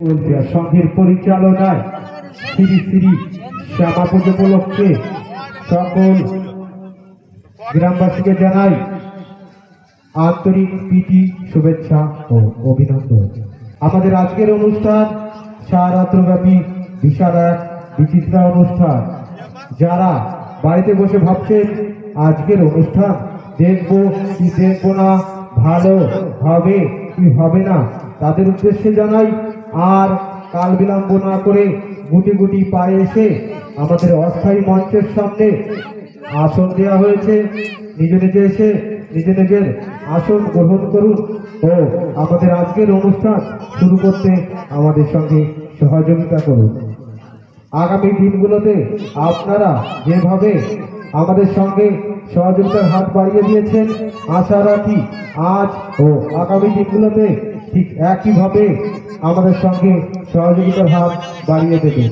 সংঘের পরিচালনায় শ্রী শ্রী শ্যামা পুজো উপলক্ষে সকল গ্রামবাসীকে জানাই আন্তরিক প্রীতি, শুভেচ্ছা ও অভিনন্দন। আমাদের আজকের অনুষ্ঠান সারাত্রব্যাপী বিশাল এক বিচিত্র অনুষ্ঠান। যারা বাড়িতে বসে ভাবছেন, আজকের অনুষ্ঠান দেখব কি দেখব না, ভালো হবে কি হবে না তাদের উদ্দেশ্যে জানাই, আর কাল বিলম্ব না করে গুটি গুটি পায়ে এসে আমাদের অস্থায়ী মঞ্চের সামনে আসন দেওয়া হয়েছে। নিজে নিজে এসে নিজে নিজের আসন গ্রহণ করুন ও আমাদের আজকের অনুষ্ঠান শুরু করতে আমাদের সঙ্গে সহযোগিতা করুন। আগামী দিনগুলোতে আপনারা যেভাবে আমাদের সঙ্গে সহযোগিতার হাত বাড়িয়ে দিয়েছেন, আশা রাখি আজ ও আগামী দিনগুলোতে ঠিক একইভাবে আমাদের সঙ্গে সহযোগিতার হাত বাড়িয়ে দেবেন